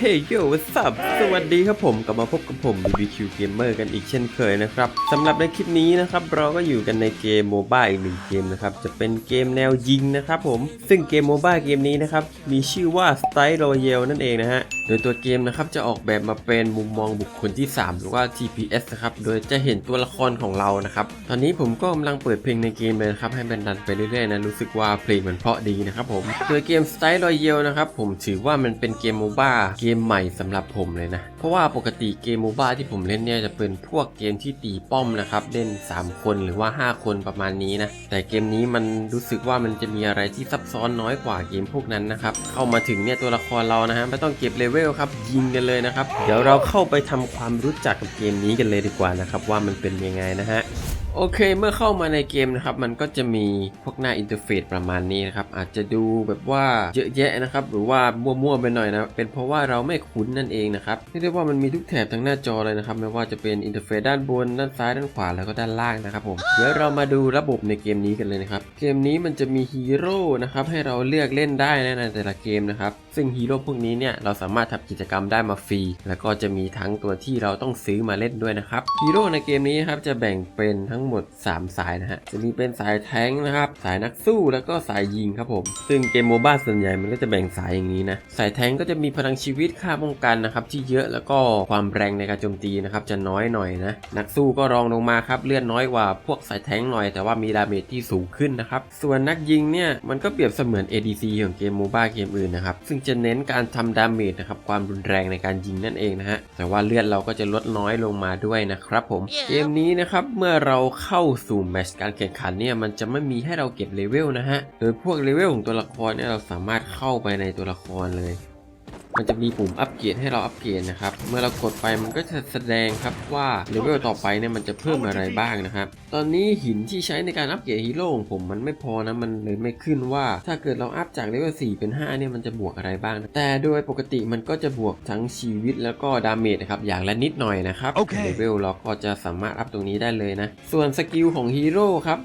เฮ้ยโย่ what's up สวัสดีครับผมกลับมาพบกับผม BBQ Gamer กันอีกเช่นเคยนะครับสำหรับในคลิปนี้นะครับเราก็อยู่กันในเกมโมบ้าอีกหนึ่งเกมนะครับจะเป็นเกมแนวยิงนะครับผมซึ่งเกมโมบ้าเกมนี้นะครับมีชื่อว่า Style Royale นั่นเองนะฮะโดยตัวเกมนะครับจะออกแบบมาเป็นมุมมองบุคคลที่ 3 หรือว่า TPS นะครับโดยจะเห็นตัวละครของเรานะครับตอนนี้ผมก็กำลังเปิดเพลงในเกมเลยนะครับให้มันดันไปเรื่อยๆนะรู้สึกว่าเพลงมันเพราะดีนะครับผมโดยเกม Style Royale นะครับผมถือว่ามันเป็นเกมโมบ้าเกมใหม่สำหรับผมเลยนะ ราะว่าปกติเกมโมบ้าที่ผมเล่นเนี่ยจะเป็นพวกเกมที่ตีป้อมนะครับ เล่น 3 คนหรือว่า 5 คนประมาณนี้นะ แต่เกมนี้มันรู้สึกว่ามันจะมีอะไรที่ซับซ้อนน้อยกว่าเกมพวกนั้นนะครับ เข้ามาถึงเนี่ยตัวละครเรานะฮะไม่ต้องเก็บเลเวลครับยิงกันเลยนะครับ เดี๋ยวเราเข้าไปทำความรู้จักกับเกมนี้กันเลยดีกว่านะครับว่ามันเป็นยังไงนะฮะโอเค เมื่อเข้ามาในเกมนะครับ มันก็จะมีพวกหน้าอินเทอร์เฟซประมาณนี้นะครับ อาจจะดูแบบว่าเยอะแยะนะครับ หรือว่ามั่วๆไปหน่อยนะ เป็นเพราะว่าเราไม่คุ้นนั่นเองนะครับเรียกว่ามันมีทุกแถบทั้งหน้าจอเลยนะครับไม่ว่าจะเป็นอินเทอร์เฟซด้านบนด้านซ้ายด้านขวาแล้วก็ด้านล่างนะครับผมเดี๋ยวเรามาดูระบบในเกมนี้กันเลยนะครับเกมนี้มันจะมีฮีโร่นะครับให้เราเลือกเล่นได้ในแต่ละเกมนะครับ ซึ่งฮีโร่พวกนี้เนี่ยเราสามารถทำกิจกรรมได้มาฟรี แล้วก็จะมีทั้งตัวที่เราต้องซื้อมาเล่นด้วยนะครับฮีโร่ในเกมนี้ครับจะแบ่งเป็นทั้งหมด 3 สายนะฮะจะมีเป็นสายแทงค์นะครับสายนักสู้แล้วก็สายยิงครับผม ซึ่งเกมโมบ้าส่วนใหญ่มันก็จะแบ่งสายอย่างนี้นะสายแทงค์ก็จะมีพลังชีวิตค่าป้องกันนะครับที่เยอะแล้วก็ความแรงในการโจมตีนะครับจะน้อยหน่อยนะนักสู้ก็รองลงมาครับเลือดน้อยกว่าพวกสายแทงค์หน่อย แต่ว่ามีดาเมจที่สูงขึ้นนะครับส่วนนักยิงเนี่ยมันก็เปรียบเสมือน ADC ของเกมโมบ้าเกมอื่นนะครับซึ่งจะเน้นการทำดาเมจนะครับความรุนแรงในการยิงนั่นเองนะฮะแต่ว่าเลือดเราก็จะลดน้อยลงมาด้วยนะครับผม เกมนี้นะครับเมื่อเราเข้าสู่แมตช์การแข่งขันเนี่ยมันจะไม่มีให้เราเก็บเลเวลนะฮะโดยพวกเลเวลของตัวละครเนี่ยเราสามารถเข้าไปในตัวละครเลย มันจะมีปุ่มอัปเกรดให้เราอัปเกรดนะครับ เมื่อเรากดไปมันก็จะแสดงครับว่าเลเวลต่อไปเนี่ยมันจะเพิ่มอะไรบ้างนะครับ ตอนนี้หินที่ใช้ในการอัปเกรดฮีโร่ของผมมันไม่พอนะมันเลยไม่ขึ้นว่า ถ้าเกิดเราอัพจากเลเวล4เป็น5เนี่ยมันจะบวกอะไรบ้างนะแต่โดยปกติมันก็จะบวกทั้งชีวิตแล้วก็ดาเมจนะครับอย่างละนิดหน่อยนะครับโอเคเลเวลเราก็จะสามารถอัพตรงนี้ได้เลยนะ ส่วนสกิลของฮีโร่ครับ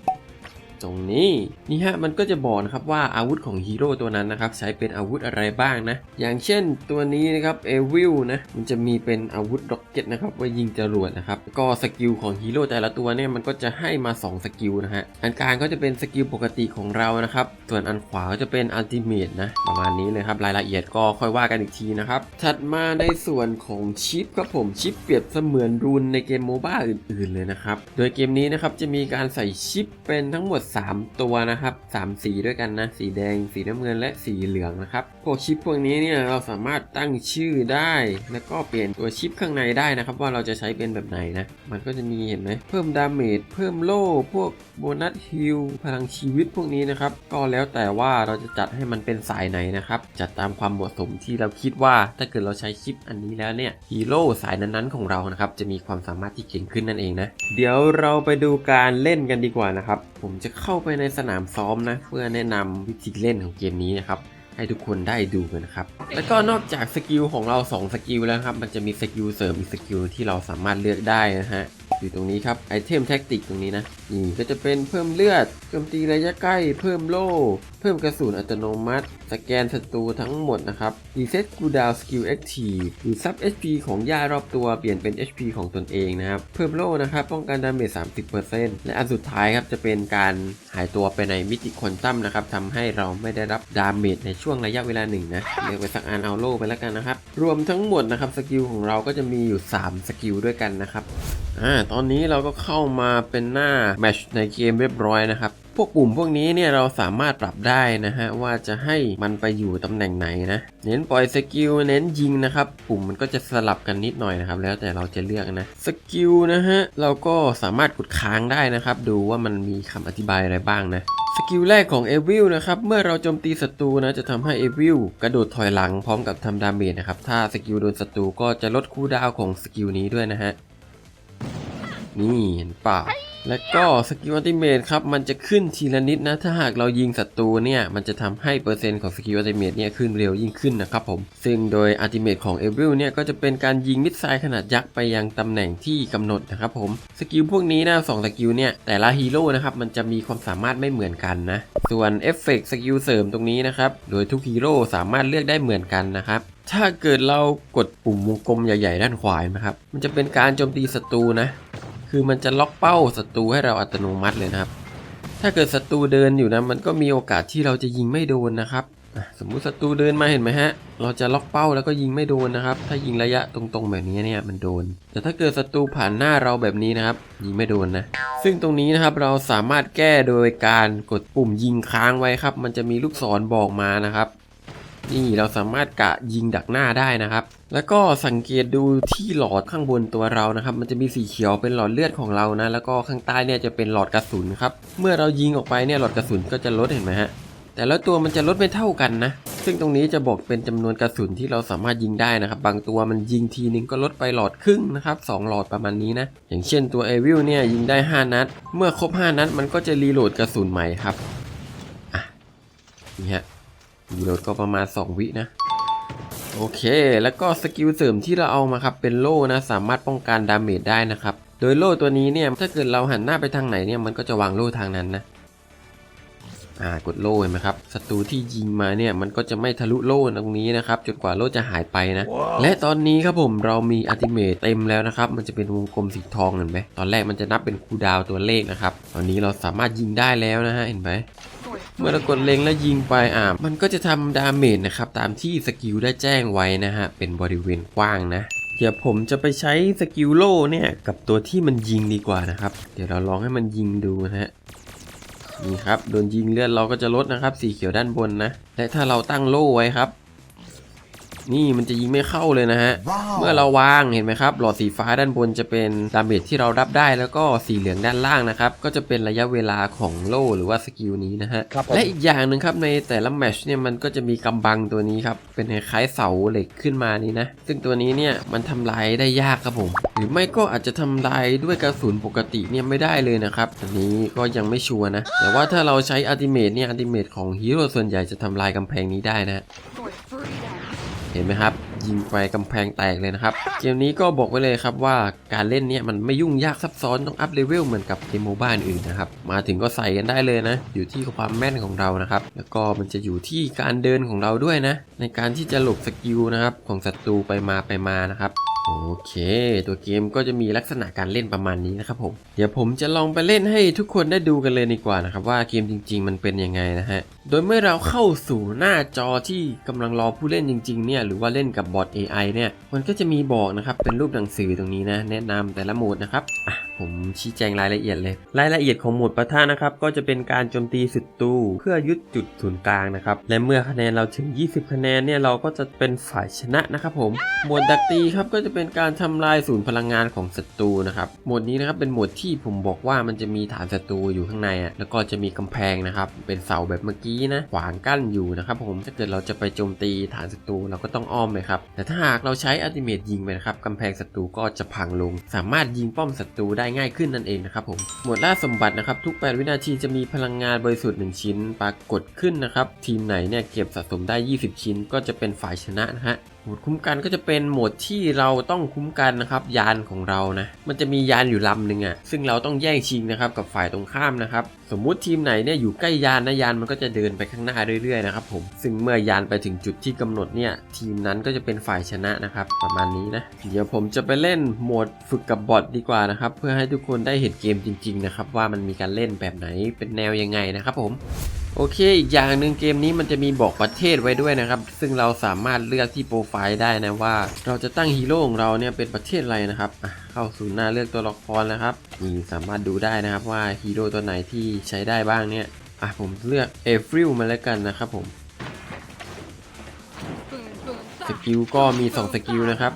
ตรงนี้ นี่ฮะมันก็จะบอกนะครับว่าอาวุธของฮีโร่ตัวนั้นนะครับใช้เป็นอาวุธอะไรบ้างนะ อย่างเช่นตัวนี้นะครับเอวิลนะมันจะมีเป็นอาวุธร็อกเก็ตนะครับไว้ยิงจรวดนะครับก็สกิลของฮีโร่แต่ละตัวเนี่ยมันก็จะให้มา 2 สกิลนะฮะอันกลางก็จะเป็นสกิลปกติของเรานะครับส่วนอันขวาก็จะเป็นอัลติเมทนะประมาณนี้เลยครับรายละเอียดก็ค่อยว่ากันอีกทีนะครับถัดมาในส่วนของชิปครับผมชิปเปรียบเสมือนรูนในเกมโมบ้าอื่นๆเลยนะครับโดยเกมนี้นะครับจะมีการใส่ชิปเป็นทั้งหมด3 ตัวนะครับ 3 สีด้วยกันนะ สีแดง สีน้ำเงินและสีเหลืองนะครับพวกชิปพวกนี้เนี่ยเราสามารถตั้งชื่อได้ แล้วก็เปลี่ยนตัวชิปข้างในได้นะครับ ว่าเราจะใช้เป็นแบบไหนนะ มันก็จะมีเห็นไหมเพิ่มดาเมจเพิ่มโล่พวกโบนัสฮิลพลังชีวิตพวกนี้นะครับ ก็แล้วแต่ว่าเราจะจัดให้มันเป็นสายไหนนะครับ จัดตามความเหมาะสมที่เราคิดว่าถ้าเกิดเราใช้ชิปอันนี้แล้วเนี่ยฮีโร่สายนั้นๆของเรานะครับจะมีความสามารถที่เก่งขึ้นนั่นเองนะเดี๋ยวเราไปดูการเล่นกันดีกว่านะครับ ผมจะเข้าไปในสนามซ้อมนะ เพื่อแนะนำวิธีเล่นของเกมนี้นะครับ ให้ทุกคนได้ดูกันนะครับ แล้วก็นอกจากสกิลของเรา 2 สกิลแล้วนะครับ มันจะมีสกิลเสริมอีกสกิลที่เราสามารถเลือกได้นะฮะ อยู่ตรงนี้ครับไอเทมแท็กติกตรงนี้นะนี่ก็จะเป็นเพิ่มเลือดโจมตีระยะใกล้ เพิ่มโล่ เพิ่มกระสุนอัตโนมัติ สแกนศัตรูทั้งหมดนะครับรีเซ็ตคูดาวสกิลแอคทีฟหรือซับ HP ของย่ารอบตัวเปลี่ยนเป็น HP ของตนเองนะครับ เพิ่มโล่นะครับ ป้องกันดาเมจ 30%และอันสุดท้ายครับจะเป็นการหายตัวไปในมิติควอนตัมนะครับทำให้เราไม่ได้รับดาเมจในช่วงระยะเวลาหนึ่งนะเลือกไปสักอันเอาโล่ไปแล้วกันนะครับ รวมทั้งหมดนะครับสกิลของเราก็จะมีอยู่ 3 สกิลด้วยกันนะครับอ่าตอนนี้เราก็เข้ามาเป็นหน้าแมชในเกมเรียบร้อยนะครับพวกปุ่มพวกนี้เนี่ยเราสามารถปรับได้นะฮะว่าจะให้มันไปอยู่ตำแหน่งไหนนะ เน้นปล่อยสกิลเน้นยิงนะครับปุ่มมันก็จะสลับกันนิดหน่อยนะครับแล้วแต่เราจะเลือกนะสกิลนะฮะเราก็สามารถกดค้างได้นะครับ ดูว่ามันมีคำอธิบายอะไรบ้างนะสกิลแรกของเอวิลนะครับเมื่อเราโจมตีศัตรูนะจะทำให้เอวิลกระโดดถอยหลังพร้อมกับทำดาเมจนะครับถ้าสกิลโดนศัตรูก็จะลดคูลดาวของสกิลนี้ด้วยนะฮะ นี่เห็นเปล่า แล้วก็สกิลอัลติเมทครับมันจะขึ้นทีละนิดนะ ถ้าหากเรายิงศัตรูเนี่ยมันจะทำให้เปอร์เซ็นต์ของสกิลอัลติเมทเนี่ยขึ้นเร็วยิ่งขึ้นนะครับผม ซึ่งโดยอัลติเมทของเอวิลเนี่ยก็จะเป็นการยิงมิสไซล์ขนาดยักษ์ไปยังตำแหน่งที่กำหนดนะครับผม สกิลพวกนี้นะสองสกิลเนี่ยแต่ละฮีโร่นะครับมันจะมีความสามารถไม่เหมือนกันนะ ส่วนเอฟเฟกต์สกิลเสริมตรงนี้นะครับโดยทุกฮีโร่สามารถเลือกได้เหมือนกันนะครับถ้าเกิดเรากดปุ่มวงกลมใหญ่ ๆ ด้านขวาเห็นะครับ มันจะเป็นการโจมตีศัตรูนะ คือมันจะล็อกเป้าศัตรูให้เราอัตโนมัติเลยนะครับ ถ้าเกิดศัตรูเดินอยู่นะ มันก็มีโอกาสที่เราจะยิงไม่โดนนะครับสมมุติศัตรูเดินมาเห็นไหมฮะ เราจะล็อกเป้าแล้วก็ยิงไม่โดนนะครับ ถ้ายิงระยะตรงๆแบบนี้เนี่ยมันโดน แต่ถ้าเกิดศัตรูผ่านหน้าเราแบบนี้นะครับ ยิงไม่โดนนะ ซึ่งตรงนี้นะครับเราสามารถแก้โดยการกดปุ่มยิงค้างไว้ครับ มันจะมีลูกศรบอกมานะครับ นี่เราสามารถกะยิงดักหน้าได้นะครับ แล้วก็สังเกตดูที่หลอดข้างบนตัวเรานะครับ มันจะมีสีเขียวเป็นหลอดเลือดของเรานะ แล้วก็ข้างใต้เนี่ยจะเป็นหลอดกระสุนครับ เมื่อเรายิงออกไปเนี่ยหลอดกระสุนก็จะลดเห็นไหมฮะ แต่แล้วตัวมันจะลดไม่เท่ากันนะ ซึ่งตรงนี้จะบอกเป็นจำนวนกระสุนที่เราสามารถยิงได้นะครับ บางตัวมันยิงทีนึงก็ลดไปหลอดครึ่งนะครับสองหลอดประมาณนี้นะ อย่างเช่นตัวเอวิลเนี่ยยิงได้ 5 นัด เมื่อครบ 5 นัดมันก็จะรีโหลดกระสุนใหม่ครับ อะ นี่ฮะ รีโหลดก็ประมาณ 2 วินะ โอเค แล้วก็สกิลเสริมที่เราเอามาครับ เป็นโล่นะ สามารถป้องกันดาเมจได้นะครับ โดยโล่ตัวนี้เนี่ย ถ้าเกิดเราหันหน้าไปทางไหนเนี่ย มันก็จะวางโล่ทางนั้นนะ อ่า กดโล่เห็นไหมครับ ศัตรูที่ยิงมาเนี่ย มันก็จะไม่ทะลุโล่ตรงนี้นะครับ จนกว่าโล่จะหายไปนะและตอนนี้ครับผม เรามีอัติเมตเต็มแล้วนะครับ มันจะเป็นวงกลมสีทองเห็นไหมตอนแรกมันจะนับเป็นคูลดาวน์ตัวเลขนะครับ ตอนนี้เราสามารถยิงได้แล้วนะฮะ เห็นไหม เมื่อเรากดเล็งแล้วยิงไปอ่ามันก็จะทำดาเมจนะครับตามที่สกิลได้แจ้งไว้นะฮะเป็นบริเวณกว้างนะเดี๋ยวผมจะไปใช้สกิลโล่เนี่ยกับตัวที่มันยิงดีกว่านะครับ เดี๋ยวเราลองให้มันยิงดูนะฮะนี่ครับโดนยิงเลือดเราก็จะลดนะครับ สีเขียวด้านบนนะและถ้าเราตั้งโล่ไว้ครับ นี่มันจะยิงไม่เข้าเลยนะฮะ เมื่อเราวางเห็นไหมครับ หลอดสีฟ้าด้านบนจะเป็นดาเมจที่เรารับได้แล้วก็สีเหลืองด้านล่างนะครับ ก็จะเป็นระยะเวลาของโล่หรือว่าสกิลนี้นะฮะครับผมและอีกอย่างหนึ่งครับในแต่ละแมตชเนี่ยมันก็จะมีกำบังตัวนี้ครับ เป็นคล้ายๆเสาเหล็กขึ้นมานี่นะ ซึ่งตัวนี้เนี่ยมันทำลายได้ยากครับผม หรือไม่ก็อาจจะทำลายด้วยกระสุนปกติเนี่ยไม่ได้เลยนะครับ อันนี้ก็ยังไม่ชัวร์นะ แต่ว่าถ้าเราใช้อัลติเมทเนี่ยอัลติเมทของฮีโร่ส่วนใหญ่จะทำลายกำแพงนี้ได้นะ For freedom. เห็นไหมครับ ยิงไปกำแพงแตกเลยนะครับ เกมนี้ก็บอกไว้เลยครับว่าการเล่นเนี่ยมันไม่ยุ่งยากซับซ้อนต้องอัพเลเวลเหมือนกับเกมโมบ้าอื่นนะครับ มาถึงก็ใส่กันได้เลยนะ อยู่ที่ความแม่นของเรานะครับ แล้วก็มันจะอยู่ที่การเดินของเราด้วยนะ ในการที่จะหลบสกิลนะครับของศัตรูไปมาไปมานะครับ โอเค ตัวเกมก็จะมีลักษณะการเล่นประมาณนี้นะครับผม เดี๋ยวผมจะลองไปเล่นให้ทุกคนได้ดูกันเลยดีกว่านะครับว่าเกมจริง ๆ มันเป็นยังไงนะฮะ โดยเมื่อเราเข้าสู่หน้าจอที่กำลังรอผู้เล่นจริง ๆ เนี่ยหรือว่าเล่นกับบอท AI เนี่ย มันก็จะมีบอกนะครับเป็นรูปหนังสือตรงนี้นะ แนะนำแต่ละโหมดนะครับอะ ผมชี้แจงรายละเอียดเลย รายละเอียดของหมวดปะทะนะครับ ก็จะเป็นการโจมตีศัตรูเพื่อยึดจุดศูนย์กลางนะครับ และเมื่อคะแนนเราถึง 20 คะแนนเนี่ยเราก็จะเป็นฝ่ายชนะนะครับผม หมวดดักตีครับก็จะเป็นการทำลายศูนย์พลังงานของศัตรูนะครับ หมวดนี้นะครับเป็นหมวดที่ผมบอกว่ามันจะมีฐานศัตรูอยู่ข้างในอะแล้วก็จะมีกำแพงนะครับ เป็นเสาแบบเมื่อกี้นะขวางกั้นอยู่นะครับผม ถ้าเกิดเราจะไปโจมตีฐานศัตรูเราก็ต้องอ้อมไปครับ แต่ถ้าหากเราใช้อัลติเมทยิงไปนะครับกำแพงศัตรูก็จะพังลง สามารถยิงป้อมศัตรูไได้ง่ายขึ้นนั่นเองนะครับผมหมวดล่าสมบัตินะครับทุก 8 วินาทีจะมีพลังงานบริสุทธิ์1ชิ้น ปรากฏขึ้นนะครับทีมไหนเนี่ยเก็บสะสมได้ 20 ชิ้น ก็จะเป็นฝ่ายชนะนะฮะโหมดคุ้มกันก็จะเป็นโหมดที่เราต้องคุ้มกันนะครับยานของเรานะมันจะมียานอยู่ลำหนึ่งอะ่ะซึ่งเราต้องแย่งชิงนะครับกับฝ่ายตรงข้ามนะครับสมมุติทีมไหนเนี่ยอยู่ใกล้ยานนะยานมันก็จะเดินไปข้างหน้าเรื่อยๆนะครับผมซึ่งเมื่อยานไปถึงจุดที่กำหนดเนี่ยทีมนั้นก็จะเป็นฝ่ายชนะนะครับประมาณนี้นะเดี๋ยวผมจะไปเล่นโหมดฝึกกับบอทดีกว่านะครับเพื่อให้ทุกคนได้เห็นเกมจริงๆนะครับว่ามันมีการเล่นแบบไหนเป็นแนวยังไงนะครับผม โอเค อีกอย่างหนึ่งเกมนี้มันจะมีบอกประเทศไว้ด้วยนะครับ ซึ่งเราสามารถเลือกที่โปรไฟล์ได้นะว่า เราจะตั้งฮีโร่ของเราเนี่ยเป็นประเทศอะไรนะครับอะเข้าสู่หน้าเลือกตัวละครแล้วครับนี่สามารถดูได้นะครับว่าฮีโร่ตัวไหนที่ใช้ได้บ้างเนี่ยอะผมเลือกเอฟริลมาแล้วกันนะครับผมสกิลก็มี 2 สกิลนะครับ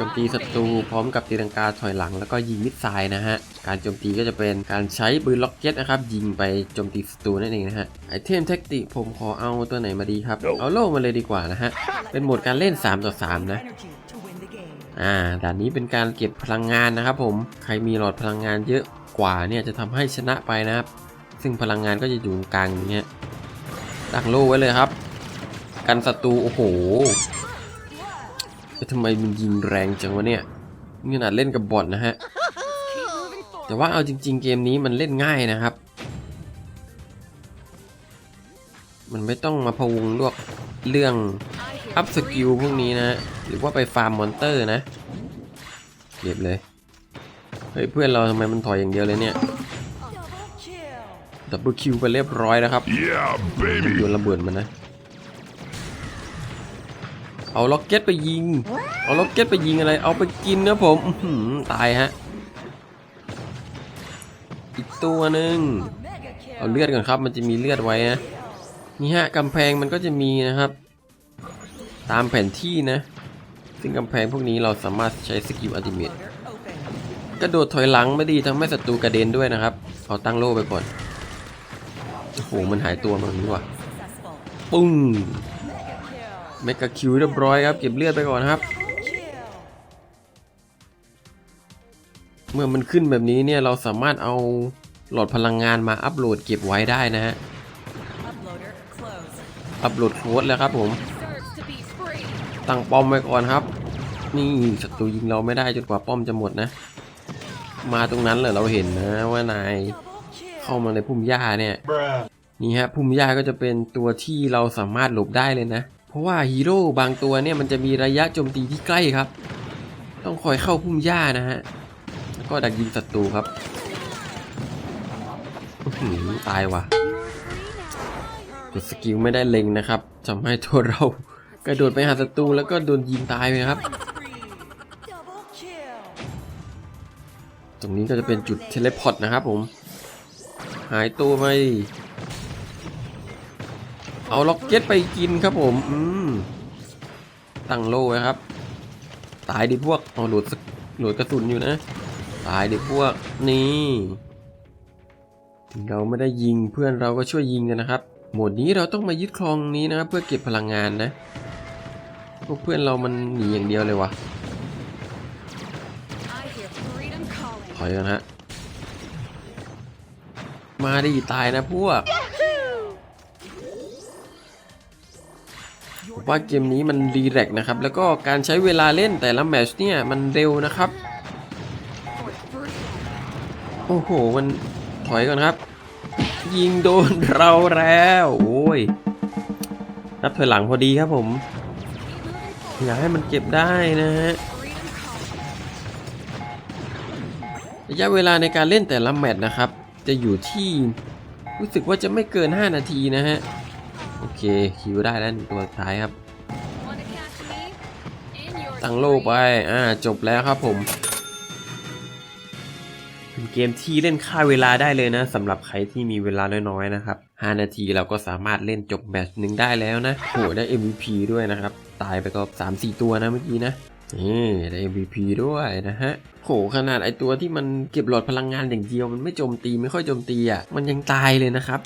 จมตีศัตรูพร้อมกับตีลังกาถอยหลังแล้วก็ยิงมิดไซล์นะฮะ การโจมตีก็จะเป็นการใช้ปืนล็อกเก็ตนะครับยิงไปโจมตีศัตรูนั่นเองนะฮะไอเทมแท็กติกผมขอเอาตัวไหนมาดีครับ เอาโล่มาเลยดีกว่านะฮะ เป็นโหมดการเล่น 3 ต่อ 3 นะ energy to win the game. อ่าด่านนี้เป็นการเก็บพลังงานนะครับผมใครมีหลอดพลังงานเยอะกว่าเนี่ยจะทำให้ชนะไปนะครับ ซึ่งพลังงานก็จะอยู่ตรงกลางอย่างเงี้ยตั้งโล่ไว้เลยครับ กันศัตรูโอ้โหเอ๊ะ ทำไมมันยิงแรงจังวะเนี่ยนี่ขนาดเล่นกับบอทนะฮะ Keep moving forward. แต่ว่าเอาจริง ๆ เกมนี้มันเล่นง่ายนะครับ มันไม่ต้องมาพะวงลวกเรื่อง I hear อัพสกิล freedom พวกนี้นะ หรือว่าไปฟาร์มมอนเตอร์นะ เก็บเลย เฮ้ยเพื่อนเราทำไมมันถอยอย่างเดียวเลยเนี่ย Double kill. ดับเบิลคิวไปเรียบร้อยนะครับ Yeah, baby. โยนระเบิดมันนะ เอาล็อกเก็ตไปยิง เอาล็อกเก็ตไปยิงอะไร เอาไปกินนะผมอื้อหือตายฮะ อีกตัวหนึ่ง Mega kill. เอาเลือดก่อนครับ มันจะมีเลือดไว้นะ นี่ฮะกำแพงมันก็จะมีนะครับ ตามแผนที่นะ ซึ่งกำแพงพวกนี้เราสามารถใช้สกิลอัลติเมท Loader open. กระโดดถอยหลังไม่ดีทำให้ศัตรูกระเด็นด้วยนะครับ เอาตั้งโล่ไปก่อน โอ้โห มันหายตัวมาแบบนี้ว่ะ Successful. ปุ้ง Mega kill. เมกะคิวเรียบร้อยครับ เก็บเลือดไปก่อนครับ เมื่อมันขึ้นแบบนี้เนี่ยเราสามารถเอาหลอดพลังงานมาอัปโหลดเก็บไว้ได้นะฮะ อัปโหลดโค้ดแล้วครับผม ตั้งป้อมไว้ก่อนครับ นี่ศัตรูยิงเราไม่ได้จนกว่าป้อมจะหมดนะ มาตรงนั้นเลยเราเห็นนะว่านายเข้ามาในพุ่มหญ้าเนี่ยนี่ฮะพุ่มหญ้าก็จะเป็นตัวที่เราสามารถหลบได้เลยนะ เพราะว่าฮีโร่บางตัวเนี่ยมันจะมีระยะโจมตีที่ใกล้ครับ ต้องคอยเข้าพุ่มหญ้านะฮะแล้วก็ดักยิงศัตรูครับอื้อหือตายว่ะกดสกิลไม่ได้เล็งนะครับทำให้ตัวเรากระโดดไปหาศัตรูแล้วก็โดนยิงตายไปครับ ตรงนี้ก็จะเป็นจุดเทเลพอร์ตนะครับผม หายตัวไป เอาล็อกเก็ตไปกินครับผม อืม ตั้งโล่ครับ ตายดิพวก เอาหลุดสกโหลุดกระสุนอยู่นะ ตายดิพวก นี่ถึงเราไม่ได้ยิงเพื่อนเราก็ช่วยยิงกันนะครับ โหมดนี้เราต้องมายึดครองนี้นะครับเพื่อเก็บพลังงานนะ พวกเพื่อนเรามันหนีอย่างเดียวเลยวะถอยกันฮะ มาดิตายนะพวก ผมว่าเกมนี้มันดีแรกนะครับ แล้วก็การใช้เวลาเล่นแต่ละแมชเนี่ยมันเร็วนะครับ โอ้โห มันถอยก่อนครับ ยิงโดนเราแล้ว โอ้ย นับถอยหลังพอดีครับผม อยากให้มันเก็บได้นะฮะระยะเวลาในการเล่นแต่ละแมตช์นะครับ จะอยู่ที่รู้สึกว่าจะไม่เกิน 5 นาทีนะฮะ โอเคคิวได้แล้วตัวท้ายครับ ตั้งโลกไป อ่า จบแล้วครับผม เป็นเกมที่เล่นค่าเวลาได้เลยนะสำหรับใครที่มีเวลาน้อยๆนะครับ 5 นาทีเราก็สามารถเล่นจบแมตช์หนึ่งได้แล้วนะโหได้ MVP ด้วยนะครับ ตายไปก็ 3-4 ตัวนะเมื่อกี้นะนี่ได้ MVP ด้วยนะฮะ โห ขนาดไอตัวที่มันเก็บหลอดพลังงานอย่างเดียว มันไม่โจมตีไม่ค่อยโจมตีอะ มันยังตายเลยนะครับ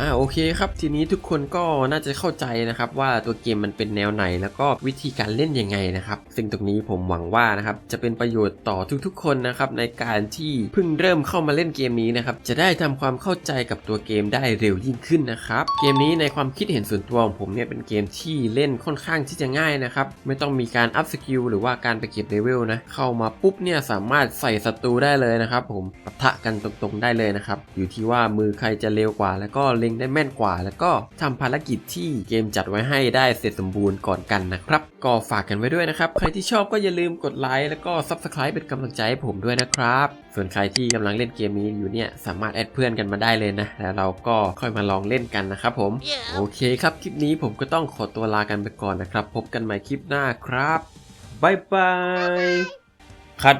อ่าโอเคครับทีนี้ทุกคนก็น่าจะเข้าใจนะครับว่าตัวเกมมันเป็นแนวไหน แล้วก็วิธีการเล่นยังไงนะครับซึ่งตรงนี้ผมหวังว่านะครับจะเป็นประโยชน์ต่อทุกๆ คนนะครับในการที่เพิ่งเริ่มเข้ามาเล่นเกมนี้นะครับจะได้ทำความเข้าใจกับตัวเกมได้เร็วยิ่งขึ้นนะครับเกมนี้ในความคิดเห็นส่วนตัวของผมเนี่ยเป็นเกมที่เล่นค่อนข้างที่จะง่ายนะครับไม่ต้องมีการอัพสกิลหรือว่าการไปเก็บเลเวลนะเข้ามาปุ๊บเนี่ยสามารถใส่ศัตรูได้เลยนะครับผมปะทะกันตรงๆได้เลยนะครับอยู่ที่ว่ามือใครจะเร็วกว่าแล้วก็เล็งได้แม่นกว่า แล้วก็ทำภารกิจที่เกมจัดไว้ให้ได้เสร็จสมบูรณ์ก่อนกันนะครับ ก็ฝากกันไว้ด้วยนะครับ ใครที่ชอบก็อย่าลืมกดไลค์แล้วก็ Subscribe เป็นกำลังใจให้ผมด้วยนะครับ ส่วนใครที่กำลังเล่นเกมนี้อยู่เนี่ยสามารถแอดเพื่อนกันมาได้เลยนะ แล้วเราก็ค่อยมาลองเล่นกันนะครับผมโอเคครับคลิปนี้ผมก็ต้องขอตัวลากันไปก่อนนะครับ พบกันใหม่คลิปหน้าครับบายบายคัด